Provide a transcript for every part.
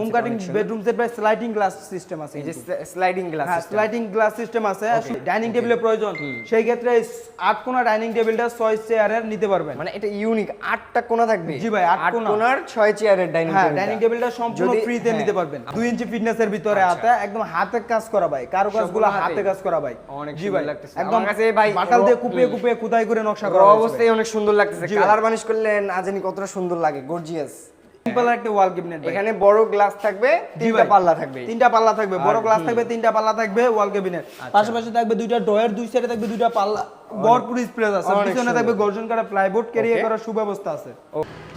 Home cutting bedroom set ভাই sliding glass system আছে এই যে sliding glass sliding glass system আছে। ডাইনিং টেবিলের প্রয়োজন। সেই ক্ষেত্রে আট কোনা ডাইনিং টেবিলটা ছয় চেয়ারের নিতে পারবেন। মানে এটা ইউনিক আটটা কোণা থাকবে? জি ভাই, আট কোণার ছয় চেয়ারের ডাইনিং টেবিল ডাইনিং টেবিলটা সম্পূর্ণ ফ্রিতে। নিতে পারবেন। দুই ইঞ্চি ফিটনেসের ভিতরে আছে একদম হাতে কাজ করা ভাই। হাতে। কাজ করা ভাই। অনেক জি ভাই লাগতেছে। একদম কাছে ভাই বাটাল দিয়ে কুপিয়ে কুপিয়ে খুদাই করে নকশা করা অবস্থায় অনেক সুন্দর লাগতেছে। জি কালার বানিশ করলে না জানি কতটা সুন্দর লাগে। গর্জিয়াস সিম্পল একটা ওয়াল ক্যাবিনেট এখানে বড় গ্লাস থাকবে তিনটা পাল্লা থাকবে। তিনটা পাল্লা থাকবে বড় গ্লাস থাকবে তিনটা পাল্লা থাকবে ওয়াল ক্যাবিনেট পাশাপাশি থাকবে দুইটা ডয়ের দুই সাইডে থাকবে দুইটা পাল্লা। ভরপুর স্প্রেস আছে। পিছনে থাকবে গর্জন করা প্লাইবোর্ড ক্যারিয়ার করার সুব্যবস্থা আছে।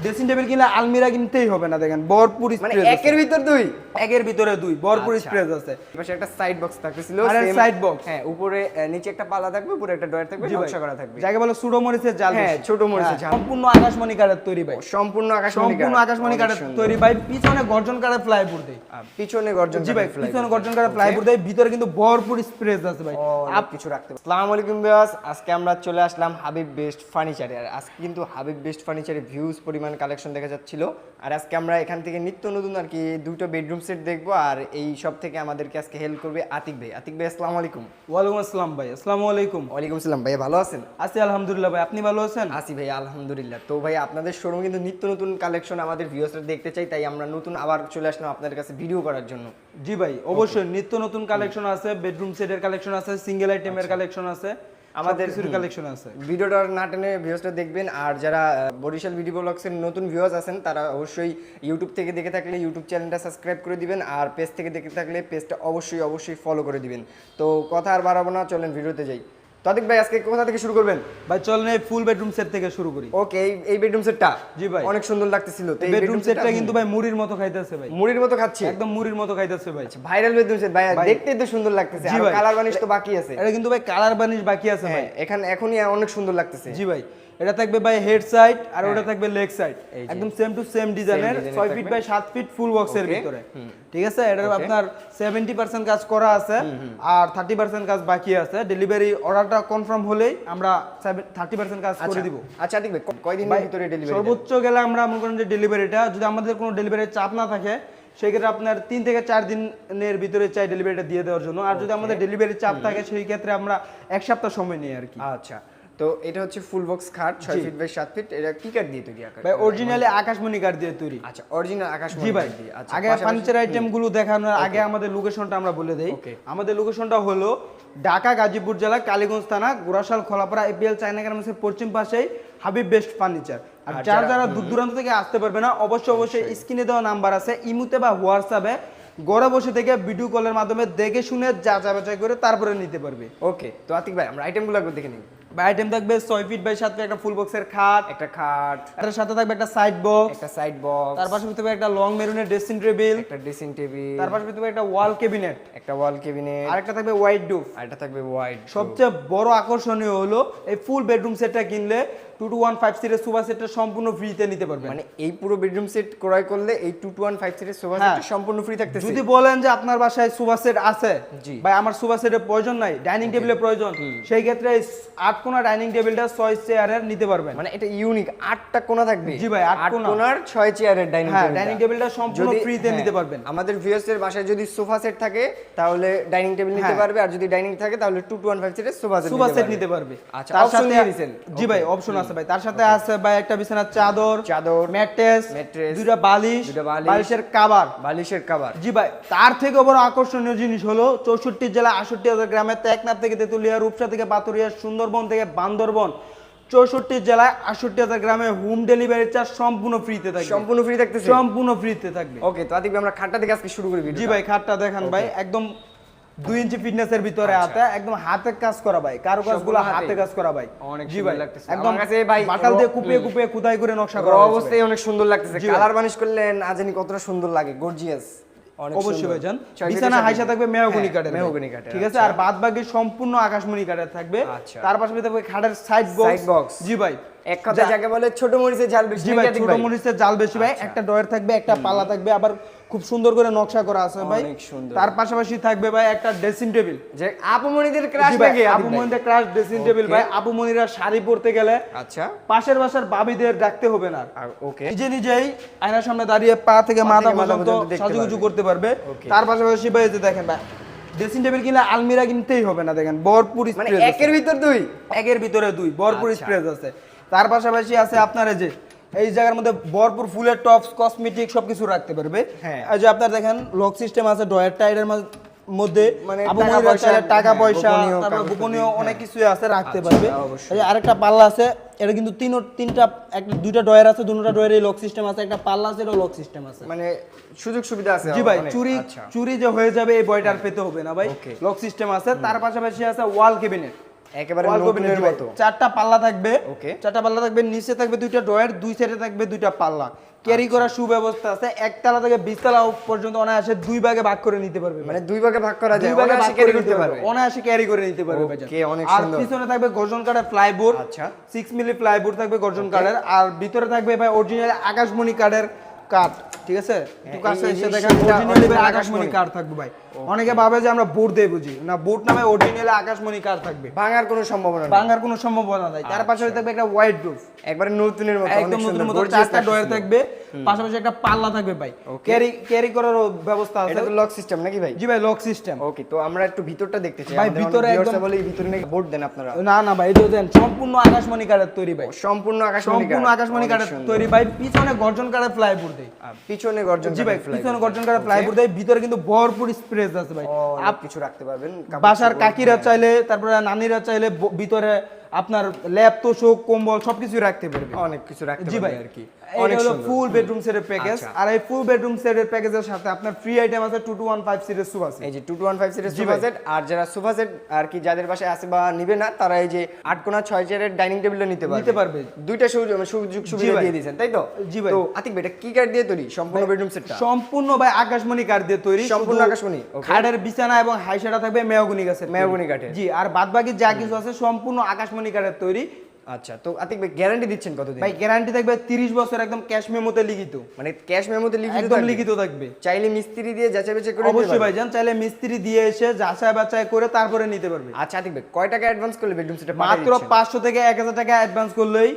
ড্রেসিং টেবিল কিনলে আলমিরা কিনতেই হবে না দেখেন ভরপুর মানে একের ভিতর দুই? একের ভিতরে দুই ভরপুর আচ্ছা। স্প্রেস আছে। পাশে একটা সাইড বক্স থাকতেছিল আর side box। হ্যাঁ উপরে নিচে একটা পাল্লা থাকবে উপরে একটা ডয়ার থাকবে নকশা করা থাকবে। যাকে বলে সুডো মরিচের জাল হ্যাঁ, ছোট মরিচের হ্যাঁ, ঝাল। সম্পূর্ণ আকাশমণি কাঠের তৈরি ভাই। সম্পূর্ণ আকাশ সম্পূর্ণ আকাশমণি কাঠের তৈরি ভাই। পিছনে গর্জন কাঠের প্লাইবোর্ড দেয় পিছনে গর্জন জি ভাই পিছনে গর্জন কাঠের প্লাইবোর্ড দেয় ভিতরে কিন্তু ভরপুর স্প্রেস আছে ভাই। আপ কিছু রাখতে। আসসালামু আলাইকুম ভিউয়ার্স আজকে আমরা চলে আসলাম হাবিব বেস্ট ফার্নিচারে আর আজকে কিন্তু হাবিব বেস্ট ফার্নিচারে ভিউজ পরিমাণ কালেকশন দেখা যাচ্ছিল। আর আজকে আমরা এখান থেকে নিত্য নতুন আর কি দুটো বেডরুম সেট দেখব। আর এই সব থেকে আমাদেরকে আজকে হেল্প করবে আতিক ভাই। আতিক ভাই আসসালামু আলাইকুম। ওয়ালাইকুম আসসালাম ভাই। আসসালামু আলাইকুম। ওয়ালাইকুম আসসালাম ভাই ভালো আছেন? আছি আলহামদুলিল্লাহ ভাই। আপনি ভালো আছেন? আসি ভাই আলহামদুলিল্লাহ। তো ভাই আপনাদের শোরুম কিন্তু নিত্য নতুন কালেকশন আমাদের ভিউয়ার্সরা দেখতে চাই তাই আমরা নতুন আবার চলে আসলাম আপনাদের কাছে ভিডিও করার জন্য। জি ভাই অবশ্যই। নিত্য নতুন কালেকশন আছে বেডরুম সেটের কালেকশন আছে সিঙ্গেল আইটেমের কালেকশন আছে। আমাদের কিছু কালেকশন আছে। ভিডিওটা না টেনে ভিউজটা দেখবেন। আর যারা বরিশাল ভিডিও ব্লগসের নতুন ভিউয়ার্স আছেন তারা অবশ্যই ইউটিউব থেকে দেখে থাকলে ইউটিউব চ্যানেলটা সাবস্ক্রাইব করে দিবেন। আর পেজ থেকে দেখে থাকলে পেজটা অবশ্যই অবশ্যই ফলো করে দিবেন। তো কথা আর বাড়াবো না চলেন ভিডিওতে যাই। তাদিক ভাই আজকে কোথা থেকে শুরু করবেন? ভাই চলেন এই ফুল বেডরুম সেট থেকে শুরু করি। ওকে এই এই বেডরুম সেটটা জি ভাই। অনেক সুন্দর লাগতেছিল তো এই বেডরুম সেটটা কিন্তু ভাই মুড়ির মতো খাইতেছে ভাই। মুড়ির মতো খাচ্ছে? একদম মুড়ির মতো খাইতেছে ভাই। ভাইরাল বেডরুম সেট ভাই। দেখতে দেখতেই তো সুন্দর লাগতেছে। আর কালার বানিশ তো বাকি আছে। এটা কিন্তু ভাই কালার বানিশ বাকি আছে ভাই। এখন এখানে এখনই অনেক সুন্দর লাগতেছে। জি ভাই। এটা থাকবে ভাই হেড সাইড আর হ্যাঁ। ওটা থাকবে লেগ সাইড একদম সেম টু সেম ডিজাইনের 6 ফিট বাই 7 ফিট ফুল বক্সের. ভিতরে। ঠিক আছে? এটা আপনার 70% কাজ করা আছে। আর 30% কাজ বাকি আছে। ডেলিভারি অর্ডারটা কনফার্ম হলেই আমরা 30% কাজ করে দিব। আচ্ছা ক- কয়দিনের ভিতরে ডেলিভারি সর্বোচ্চ গেলে আমরা মনে করেন যে ডেলিভারিটা যদি আমাদের কোনো ডেলিভারি চাপ না থাকে সেই ক্ষেত্রে আপনার তিন থেকে চার দিনের ভিতরে চাই ডেলিভারিটা দিয়ে দেওয়ার জন্য। আর যদি আমাদের ডেলিভারি চাপ থাকে সেই ক্ষেত্রে আমরা এক সপ্তাহ সময় নিই আর কি। আচ্ছা। তো এটা হচ্ছে ফুল বক্স খাট ছয় ফিট বাই সাত ফিট এটা কি কাঠ দিয়ে তৈরি আকার ভাই অরিজিনালি আকাশমণি কাঠ দিয়ে তৈরি। আচ্ছা অরিজিনাল আকাশ জি ভাই আগে ফার্নিচার আইটেমগুলো দেখানোর আগে আমাদের লোকেশনটা আমরা বলে দেই। আমাদের লোকেশনটা হলো ঢাকা গাজীপুর জেলা কালীগঞ্জ থানা গোরাশাল খোলাপাড়া এপিএল চায়না গার্মেন্টসের পশ্চিম পাশেই হাবিব বেস্ট ফার্নিচার আর যারা যারা- দূর দূরান্ত থেকে আসতে পারবে না অবশ্যই অবশ্যই স্ক্রিনে দেওয়া নাম্বার আছে ইমুতে বা হোয়াটসঅ্যাপে। ঘরে বসে থেকে ভিডিও কলের মাধ্যমে দেখে শুনে যা বাছাই করে তারপরে নিতে পারবে। ওকে তো আতিক ভাই আমরা আইটেমগুলো দেখে নিই। আইটেম থাকবে ছয় ফিট বাই সাত ফিট একটা ফুল বক্সের খাট। একটা খাট। এটার সাথে থাকবে একটা সাইড বক্স একটা সাইড বক্স তার পাশে থাকবে একটা লং মেরুনের ড্রেসিং টেবিল একটা ড্রেসিং টেবিল তার পাশে থাকবে একটা ওয়াল ক্যাবিনেট একটা ওয়াল কেবিনেট আরেকটা থাকবে হোয়াইট ডুফ আর একটা থাকবে ওয়াইড সবচেয়ে বড় আকর্ষণীয় হলো এই ফুল বেডরুম সেটটা কিনলে টু টু ওয়ান ফাইভ সিটের সোফা সেটটা সম্পূর্ণ ফ্রিতে নিতে পারবেন। মানে এই পুরো বেডরুম সেট ক্রয় করলে এই টু টু ওয়ান ফাইভ সিটের সোফা হ্যাঁ। সেটটা সম্পূর্ণ ফ্রি থাকতেছে। যদি বলেন যে আপনার বাসায় সোফা সেট আছে ভাই আমার সোফা সেটের প্রয়োজন নাই ডাইনিং টেবিলের প্রয়োজন সেই ক্ষেত্রে আট কোনা ডাইনিং টেবিলটা ছয় চেয়ারের নিতে পারবেন। মানে এটা ইউনিক আটটা কোণা থাকবে? জি ভাই, আট ছয় চেয়ারের ডাইনিং হ্যাঁ টেবিল ডাইনিং টেবিলটা সম্পূর্ণ ফ্রিতে নিতে পারবেন। আমাদের বাসায় যদি সোফা সেট থাকে তাহলে ডাইনিং টেবিল নিতে হ্যাঁ। পারবে আর যদি ডাইনিং থাকে তাহলে টু টু ওয়ান ফাইভ সিটের সোফা সেট নিতে পারবে। আচ্ছা তার সাথে জি ভাই অপশন আছে ভাই। তার সাথে আছে ভাই একটা বিছানার চাদর চাদর, ম্যাট্রেস mattress, দুইটা বালিশ বালিশ, বালিশের কাবার। বালিশের কভার জি ভাই তার থেকে বড় আকর্ষণীয় জিনিস হলো চৌষট্টি জেলা আষট্টি হাজার গ্রামের টেকনাফ থেকে তেতুলিয়া রূপসা থেকে পাতুরিয়া সুন্দরবন থেকে বান্দরবন। চৌষট্টি জেলায় আষট্টি হাজার গ্রামে হোম ডেলিভারি চার্জ সম্পূর্ণ ফ্রিতে থাকবে। সম্পূর্ণ ফ্রি থাকতেছে? সম্পূর্ণ ফ্রিতে থাকবে। ওকে তো আদিক আমরা খাটটা থেকে আজকে শুরু করি জি ভাই খাটটা দেখান ভাই একদম দুই ইঞ্চি ফিটনেসের ভিতরে আচ্ছা। আছে একদম হাতে কাজ করা ভাই হাতে। কাজ করা ভাই। জি ভাই। একদম কাছে ভাই বাটাল দিয়ে কুপিয়ে কুপিয়ে খুদাই করে নকশা করা অবস্থায় অনেক সুন্দর লাগতেছে। কালার বানিশ করলে না জানি কতটা সুন্দর লাগে গর্জিয়াস অবশ্যই। ভাইজান। বিছানা হাইসা থাকবে মেহগনি কাঠের মেহগনি কাঠের, ঠিক আছে? আচ্ছা। আর বাদ বাকি সম্পূর্ণ আকাশমণি কাঠের থাকবে। আচ্ছা। তার পাশাপাশি থাকবে খাটের সাইড বক্স জি ভাই। এক কথায় যাকে বলে ছোট মরিচের ঝাল বেশি ভাই ছোট মরিচের জাল বেশি ভাই। একটা ডয়ার থাকবে একটা পাল্লা থাকবে আবার খুব সুন্দর করে নকশা করা আছে ভাই। তার পাশাপাশি থাকবে ভাই একটা ড্রেসিং টেবিল যে আপুমণিদের ক্রাশ ক্রাশ ড্রেসিং টেবিল ভাই? শাড়ি পরতে গেলে আচ্ছা। পাশের বাসার বাবিদের ডাকতে হবে না। ওকে নিজে নিজেই আয়নার সামনে দাঁড়িয়ে পা থেকে মাথা মাথা পর্যন্ত সাজুগুজু করতে পারবে। তার পাশাপাশি ভাই যে দেখেন ভাই ড্রেসিং টেবিল কিনলে আলমিরা কিনতেই হবে না দেখেন। ভরপুর মানে একের ভিতর দুই? একের ভিতরে দুই ভরপুর আচ্ছা। স্পেস আছে। তার পাশাপাশি আছে আপনার যে এই জায়গার মধ্যে ভরপুর ফুলের টপস কসমেটিক সবকিছু রাখতে পারবে। হ্যাঁ। এই যে আপনার দেখেন লক সিস্টেম আছে ডয়ার টাইডের মধ্যে মানে টাকা পয়সা, হ্যাঁ, পয়সা গোপনীয় তারপর গোপনীয় হ্যাঁ। অনেক কিছু আছে রাখতে আচ্ছা, পারবে। আরেকটা পাল্লা আছে এটা কিন্তু তিন তিনটা একটা দুইটা ডয়ার আছে দুটোটা ডয়ারে লক সিস্টেম আছে একটা পাল্লা আছে এটা লক সিস্টেম আছে। মানে সুযোগ সুবিধা আছে জি ভাই চুরি আচ্ছা। চুরি যে হয়ে যাবে এই বয়টা আর পেতে হবে না ভাই। লক সিস্টেম আছে তার পাশাপাশি আছে ওয়াল কেবিনেট একেবারে ওয়াল নতুনের মতো। চারটা পাল্লা থাকবে। Okay. চারটা পাল্লা থাকবে নিচে থাকবে দুইটা দুই সাইডে থাকবে দুইটা পাল্লা। ক্যারি করার সুব্যবস্থা আছে। একতলা থেকে বিশতলা পর্যন্ত অনায়াসে দুই ভাগে ভাগ করে নিতে পারবে মানে দুই ভাগে ভাগ করা যায়। দুই ভাগে অনায়াসে ভাগ করে করতে নিতে পারবে। অনায়াসে ক্যারি করে নিতে পারবে। Okay, অনেক আর সুন্দর। পিছনে থাকবে গর্জন কাঠের ফ্লাইবোর্ড আচ্ছা। সিক্স মিলি ফ্লাইবোর্ড থাকবে গর্জন কাঠের। আর ভিতরে থাকবে ভাই অরিজিনাল আকাশমণি কাঠের কাঠ ঠিক আছে? একটু কাছে এসে দেখেন। আকাশমণি আকাশমণি। কাঠ থাকবে ভাই। অনেকে ভাবে যে আমরা বোর্ড দিয়ে বুঝি। না বোর্ড নামে অরিজিনালি আকাশমণি কাঠ থাকবে। ভাঙার কোনো সম্ভাবনা নেই। ভাঙার কোনো সম্ভাবনা নাই। তার পাশাপাশি থাকবে একটা হোয়াইট রুফ একবারে নতুনের মতো একদম অনেক নতুন সুন্দর মতো চারটা। ডয়ার থাকবে। পাশাপাশি একটা পাল্লা থাকবে ভাই। ক্যারি ক্যারি করার ব্যবস্থা আছে। এটা তো লক সিস্টেম নাকি ভাই? জি ভাই লক সিস্টেম ওকে তো আমরা একটু ভিতরটা দেখতে চাই ভাই, ভিতরে একদম- বলে এই ভিতরে নাকি বোর্ড দেন আপনারা? না না ভাই এটা দেন। সম্পূর্ণ আকাশমণি কাঠের তৈরি ভাই। সম্পূর্ণ আকাশমণি সম্পূর্ণ আকাশমণি কাঠের তৈরি ভাই। পিছনে গর্জন কাঠের ফ্লাইবোর্ড আহ, পিছনে গর্জন জি ভাই পিছনে গর্জন কাঠের ফ্লাইবোর্ড দেয় ভিতরে কিন্তু ভরপুর স্পেস আছে ভাই কিছু রাখতে পারবেন বাসার কাকিরা হ্যাঁ। চাইলে তারপরে নানিরা চাইলে ভিতরে আপনার ল্যাপ তোষক কম্বল সবকিছু রাখতে পারবে। অনেক কিছু রাখতে জি ভাই। পারবে আর কি। অনেক সুন্দর। ফুল বেডরুম সেটের প্যাকেজ। আর এই ফুল বেডরুম সেটের প্যাকেজের সাথে আপনার ফ্রি আইটেম আছে টু টু ওয়ান ফাইভ সিটের সুপ আছে এই যে টু টু ওয়ান ফাইভ সিটের জি সোফা সেট আর যারা সোফা সেট আর কি যাদের বাসায় আছে বা নিবে না তারা এই যে আট কোনা ছয় চেয়ারের ডাইনিং টেবিলও নিতে পারবে নিতে পারবে। দুইটা সুযোগ সুযোগ সুবিধা দিয়ে দিয়েছেন তাই তো? জি ভাই। তো আতিক ভাই এটা কি কাঠ দিয়ে তৈরি সম্পূর্ণ বেডরুম সেটটা সম্পূর্ণ ভাই আকাশমণি কাঠ দিয়ে তৈরি। সম্পূর্ণ আকাশমণি, খাটের বিছানা এবং হাইসাটা থাকবে মেহগুনি গাছের। মেহগনি কাঠের। জি আর বাদবাকি যা কিছু আছে সম্পূর্ণ আকাশমণি কাঠের তৈরি। আচ্ছা তো আতিক ভাই গ্যারান্টি দিচ্ছেন কতদিন? ভাই গ্যারান্টি থাকবে 30 বছর একদম ক্যাশ মেমোতে লিখিত। মানে ক্যাশ মেমোতে লিখিত একদম লিখিত থাকবে। চাইলে মিস্ত্রি দিয়ে যাচাই বাছাই করে অবশ্যই পারবে? ভাইজান চাইলে মিস্ত্রি দিয়ে এসে যাচাই বাছাই করে তারপরে নিতে পারবে। আচ্ছা আতিক ভাই কয় টাকা অ্যাডভান্স করলে বেডরুম সেটটা মাত্র পাঁচশো থেকে এক হাজার টাকা অ্যাডভান্স করলেই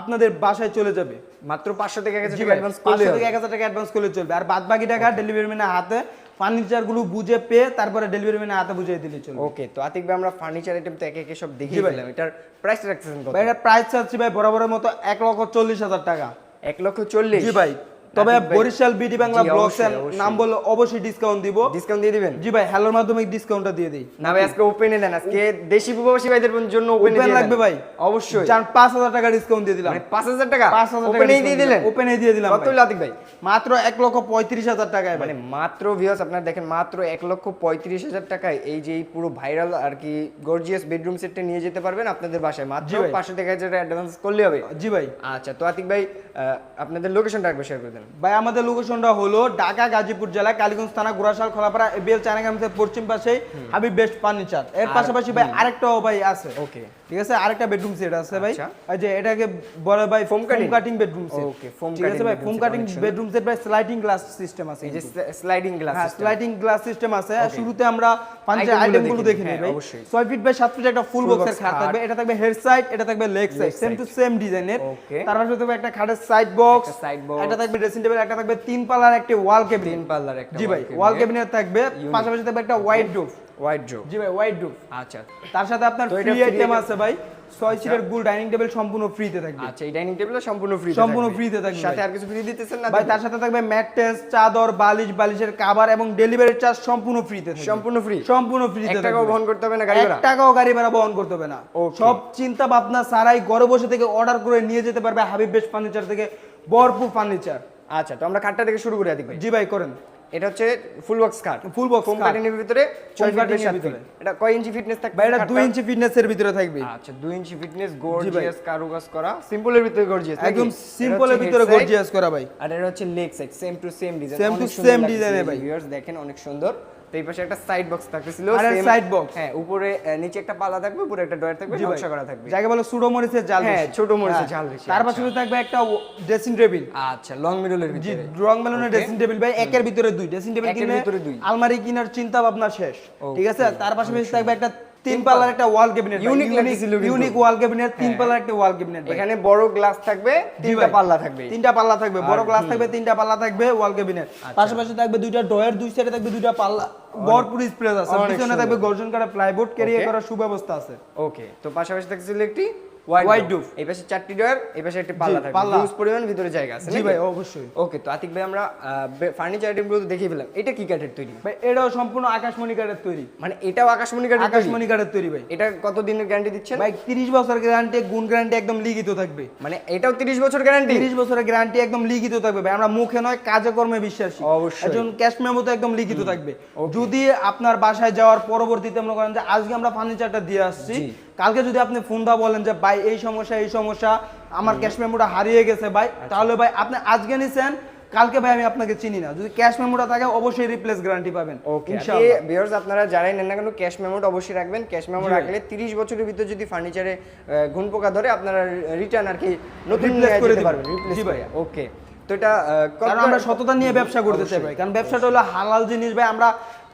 আপনাদের বাসায় চলে যাবে। মাত্র পাঁচশো থেকে এক হাজার জি টাকা অ্যাডভান্স করলে 500 থেকে এক হাজার টাকা অ্যাডভান্স করলে চলবে। আর বাদ বাকি টাকা ডেলিভারি ম্যানের হাতে ফার্নিচারগুলো বুঝে পেয়ে তারপরে ডেলিভারি ম্যানের হাতে বুঝিয়ে দিলে চলবে। ওকে তো আতিক ভাই আমরা ফার্নিচার আইটেম তো একে একে সব দেখিয়ে। দিলাম। এটার প্রাইস রাখতেছেন কত? ভাই এটা প্রাইস চাচ্ছি ভাই বরাবরের মতো এক লক্ষ চল্লিশ হাজার টাকা। এক লক্ষ চল্লিশ? জি ভাই। তবে বরিশাল বিডি বাংলা ব্লগস অবশ্যই। নাম বলে অবশ্যই ডিসকাউন্ট দিব। ডিসকাউন্ট দিয়ে দিবেন? জি ভাই হ্যালোর মাধ্যমে ডিসকাউন্টটা দিয়ে দিই। না ভাই আজকে ওপেনে দেন আজকে দেশি প্রবাসী ভাইদের জন্য ওপেনে ওপেন লাগবে ভাই। অবশ্যই। চার পাঁচ হাজার টাকা ডিসকাউন্ট দিয়ে দিলাম। মানে পাঁচ হাজার টাকা? পাঁচ হাজার টাকা ওপেনেই দিয়ে দিলেন? ওপেনে দিয়ে দিলাম কত আতিক ভাই? মাত্র এক লক্ষ পঁয়ত্রিশ হাজার টাকায় মানে মানে মাত্র ভিউয়ার্স আপনারা দেখেন মাত্র এক লক্ষ পঁয়ত্রিশ হাজার টাকায় এই যে পুরো ভাইরাল আর কি গর্জিয়াস বেডরুম সেটটা নিয়ে যেতে পারবেন আপনাদের বাসায়। মাত্র জি ভাই। পাঁচশো টাকা হাজার অ্যাডভান্স করলে হবে। জি ভাই। আচ্ছা তো আতিক ভাই আপনাদের লোকেশনটা একবার শেয়ার করে দেন। ভাই আমাদের লোকেশনটা হলো ঢাকা গাজীপুর জেলা কালীগঞ্জ থানা গোড়াশাল খোলাপাড়া এবিএল চায়নাগ্রামের পশ্চিম পাশে হাবিব বেস্ট ফার্নিচার এর পাশাপাশি ভাই আরেকটা ভাই আছে। ওকে। ঠিক আছে? আরেকটা বেডরুম সেট আছে ভাই। আচ্ছা। যে এটাকে বলে ভাই foam? Cutting bedroom set Okay, foam ঠিক আছে ভাই? ফোম কাটিং বেডরুম সেট ভাই স্লাইডিং গ্লাস সিস্টেম আছে এই যে স্লাইডিং গ্লাস হ্যাঁ স্লাইডিং গ্লাস সিস্টেম আছে। শুরুতে আমরা পাঞ্চের Item গুলো আইটেমগুলো দেখে নিই, হ্যাঁ, ভাই। অবশ্যই। 6 ফিট বাই 7 ফিট একটা ফুল বক্সের খাট। থাকবে। এটা থাকবে হেড সাইড এটা থাকবে leg side same. To same ডিজাইনের. তার পাশে থাকবে একটা খাটের সাইড বক্স side box। একটা থাকবে ড্রেসিং টেবিল একটা থাকবে তিন পাল্লার একটা ওয়াল তিন কেবিন পাল্লার একটা জি ভাই ওয়াল ক্যাবিনেট থাকবে। পাশাপাশি থাকবে একটা হোয়াইট ডোভ হোয়াইট জো জি ভাই হোয়াইট ডোভ আচ্ছা। তার সাথে আপনার ফ্রি আইটেম আছে ভাই। ছয় সিটের গুল ডাইনিং টেবিল সম্পূর্ণ ফ্রিতে থাকবে। আচ্ছা এই ডাইনিং টেবিল সম্পূর্ণ ফ্রি সম্পূর্ণ free থাকবে সাথে আর কিছু ফ্রি দিতেছেন না ভাই তার সাথে থাকবে ম্যাট্রেস চাদর বালিশ বালিশের কাভার এবং ডেলিভারি চার্জ সম্পূর্ণ ফ্রিতে থাকবে। সম্পূর্ণ free? সম্পূর্ণ ফ্রিতে এক টাকাও বহন করতে হবে না গাড়ি ভাড়া? টাকাও গাড়ি ভাড়া বহন করতে হবে না। সব চিন্তা ভাবনা সারাই ঘরে বসে থেকে অর্ডার করে নিয়ে যেতে পারবে হাবিব বেস্ট ফার্নিচার থেকে ভরপুর ফার্নিচার আচ্ছা তো আমরা খাটটা থেকে শুরু করি আদিক ভাই। জি ভাই করেন। এটা হচ্ছে ফুল বক্স খাট ফুল বক্স ফোম। কাটিংয়ের ভিতরে ফোম এর ভিতরে। এটা কয় ইঞ্চি ফিটনেস থাকবে এটা খাটটা? দুই ইঞ্চি ফিটনেসের ভিতরে থাকবে আচ্ছা দুই ইঞ্চি ফিটনেস। গর্জিয়াস কারুকাজ করা সিম্পলের ভিতরে গর্জিয়াস একদম সিম্পলের ভিতরে গর্জিয়াস করা ভাই আর এটা হচ্ছে leg set same to same design same to same design ভাই। ভিউয়ার্স দেখেন অনেক সুন্দর তো এই পাশে একটা সাইড বক্স থাকতেছিল আর সাইড বক্স হ্যাঁ উপরে নিচে একটা পালা থাকবে উপরে একটা ডয়ার থাকবে নকশা করা থাকবে। যাকে বলে সুডো মরিচের জাল হ্যাঁ, ছোট মরিচের জাল ঝাল বেশি, তার পাশে থাকবে একটা ড্রেসিং টেবিল আচ্ছা লং মিডলের জি ভিতরে। জি. ড্রেসিং টেবিল ভাই একের ভিতরে দুই। ড্রেসিং টেবিল কিনে ভিতরে দুই। আলমারি কেনার চিন্তা ভাবনা শেষ ঠিক আছে? তার পাশাপাশি থাকবে একটা তিন পাল্লার একটা wall cabinet Unique unique wall cabinet তিন হ্যাঁ। পাল্লার একটা ওয়াল ক্যাবিনেট এখানে বড় গ্লাস থাকবে তিনটা পাল্লা থাকবে। তিনটা পাল্লা থাকবে বড় গ্লাস থাকবে তিনটা পাল্লা থাকবে ওয়াল ক্যাবিনেট পাশাপাশি থাকবে দুইটা ডয়ের দুই সাইডে থাকবে দুইটা পাল্লা। ভরপুর স্পেস আছে। পিছনে থাকবে গর্জন করা প্লাইবোর্ড ক্যারিয়ার করার সুব্যবস্থা আছে। ওকে তো পাশাপাশি থাকছিল একটি হোয়াইট ডুফ এই পাশে চারটি ডয়ার এই পাশে একটি পাল্লা থাকবে। হিউজ পরিমাণ ভিতরে জায়গা আছে জি ভাই অবশ্যই। ওকে তো আতিক ভাই আমরা ফার্নিচার আইটেমগুলো তো দেখিয়ে ফেলাম এটা কি কাঠের তৈরি? ভাই এটাও সম্পূর্ণ আকাশমণি কাঠের তৈরি। মানে এটাও আকাশমণি কাঠের আকাশমণি কাঠের তৈরি ভাই। এটা কত দিনের গ্যারান্টি দিচ্ছেন? ভাই 30 বছর গ্যারান্টি গুণ গ্যারান্টি একদম লিখিত থাকবে। মানে এটাও 30 বছর গ্যারান্টি 30 বছরের গ্যারান্টি একদম লিখিত থাকবে ভাই। আমরা মুখে নয় কাজে কর্মে বিশ্বাসী। অবশ্যই। একজন ক্যাশ মেমো তো একদম লিখিত থাকবে। যদি আপনার বাসায় যাওয়ার পরবর্তীতে মনে করেন যে আজকে আমরা ফার্নিচারটা দিয়ে আসছি। কালকে যদি আপনি ফোন দা বলেন যে ভাই এই সমস্যা এই সমস্যা আমার ক্যাশ মেমোটা হারিয়ে গেছে ভাই আচ্ছা। তাহলে ভাই আপনি আজকে নিছেন কালকে ভাই আমি আপনাকে চিনি না। যদি ক্যাশ মেমোটা থাকে অবশ্যই রিপ্লেস গ্যারান্টি পাবেন ওকে ইনশাআল্লাহ। ভিউয়ার্স আপনারা যারাই নেন না কেন ক্যাশ মেমোটা অবশ্যই রাখবেন। ক্যাশ মেমো রাখলে 30 বছরের ভিতরে যদি ফার্নিচারে ঘুন পোকা ধরে আপনারা রিটার্ন আর কি নতুন করে দিতে পারবেন রিপ্লেস জি ভাই। ওকে তো এটা কারণ আমরা সততা নিয়ে ব্যবসা করতে চাই ভাই। কারণ ব্যবসাটা হলো হালাল জিনিস ভাই। আমরা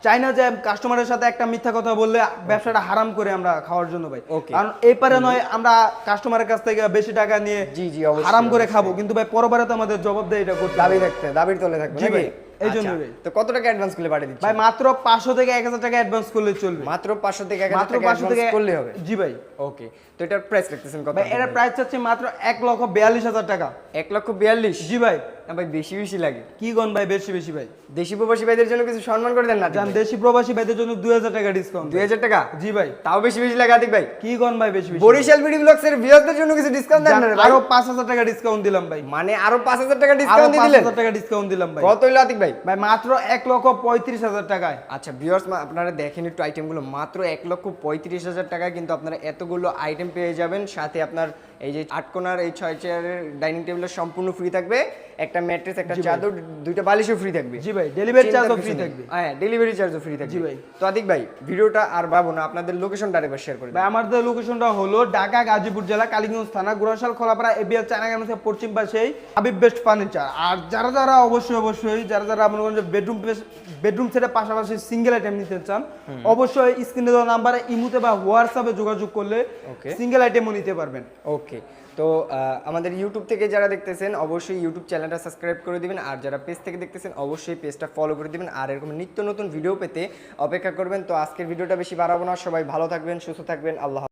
চাই না যে কাস্টমারের সাথে একটা মিথ্যা কথা বললে ব্যবসাটা হারাম করে আমরা খাওয়ার জন্য ভাই। কারণ এই পারে নয় আমরা কাস্টমারের কাছ থেকে বেশি টাকা নিয়ে জি, জি, হারাম করে খাব। কিন্তু ভাই পরবারে তো আমাদের জবাবদেহি এটা করতে। দাবি রাখতে দাবির তলে থাকবে জি ভাই, এই আচ্ছা, ভাই। তো কত টাকা অ্যাডভান্স করলে পাঠিয়ে দিচ্ছেন? ভাই মাত্র পাঁচশো থেকে এক হাজার টাকা অ্যাডভান্স করলে চলবে। মাত্র 500 থেকে 1000 মাত্র টাকা পাঁচশো থেকে অ্যাডভান্স করলে হবে? জি ভাই। ওকে তো এটার প্রাইস রাখতেছেন কত ভাই এটার প্রাইস চাচ্ছি মাত্র এক লক্ষ বিয়াল্লিশ হাজার টাকা। 1 লক্ষ 42 জি ভাই। না ভাই বেশি বেশি লাগে। কি গন ভাই বেশি বেশি ভাই? দেশি প্রবাসী ভাইদের জন্য কিছু সম্মান করে দেন না যান দেশি প্রবাসী ভাইদের জন্য দুই হাজার টাকা ডিসকাউন্ট 2000 টাকা? জি ভাই। তাও বেশি বেশি লাগে আতিক ভাই? কি গন ভাই বেশি বেশি বরিশাল বিডি ব্লগস এর ভিউয়ারদের জন্য কিছু ডিসকাউন্ট দেন না আরও পাঁচ হাজার টাকা ডিসকাউন্ট দিলাম ভাই। মানে আরও 5000 টাকা ডিসকাউন্ট দিয়ে দিলেন? হাজার টাকা ডিসকাউন্ট দিলাম ভাই। কত হইল আতিক ভাই? ভাই মাত্র এক লক্ষ পঁয়ত্রিশ হাজার টাকায়। আচ্ছা ভিউয়ার্স আপনারা দেখেন একটু আইটেমগুলো মাত্র এক লক্ষ পঁয়ত্রিশ হাজার টাকায় কিন্তু আপনারা এতগুলো আইটেম পেয়ে যাবেন। সাথে আপনার এই যে আটকোনার এই ছয় চেয়ারের ডাইনিং টেবিলের সম্পূর্ণ ফ্রি থাকবে। একটা ম্যাট্রেস একটা চাদর দুইটা বালিশও ফ্রি থাকবে। জি ভাই ডেলিভারি চার্জও ফ্রি থাকবে। হ্যাঁ ডেলিভারি চার্জও ফ্রি থাকবে। জি ভাই। তো আদিক ভাই ভিডিওটা আর ভাবো না আপনাদের লোকেশনটা আরেকবার শেয়ার করে ভাই আমাদের লোকেশনটা হলো ঢাকা গাজীপুর জেলা কালীগঞ্জ থানা গুরাশাল খোলাপাড়া এবিএল চায়না গার্মেন্টসের পশ্চিম পাশেই হাবিব বেস্ট ফার্নিচার আর যারা যারা অবশ্যই অবশ্যই যারা যারা মনে করেন যে বেডরুম বেডরুম সেটের পাশাপাশি সিঙ্গেল আইটেম নিতে চান অবশ্যই স্ক্রিনে দেওয়া নাম্বারে ইমুতে বা হোয়াটসঅ্যাপে যোগাযোগ করলে. সিঙ্গেল আইটেমও নিতে পারবেন। ওকে তো আমাদের ইউটিউব থেকে যারা দেখতেছেন, অবশ্যই ইউটিউব চ্যানেলটা সাবস্ক্রাইব করে দেবেন। আর যারা পেজ থেকে দেখতেছেন, অবশ্যই পেজটা ফলো করে দেবেন। আর এরকম নিত্য নতুন ভিডিও পেতে অপেক্ষা করবেন। তো, আজকের ভিডিওটা বেশি বাড়াবো না। সবাই ভালো থাকবেন, সুস্থ থাকবেন। আল্লাহ।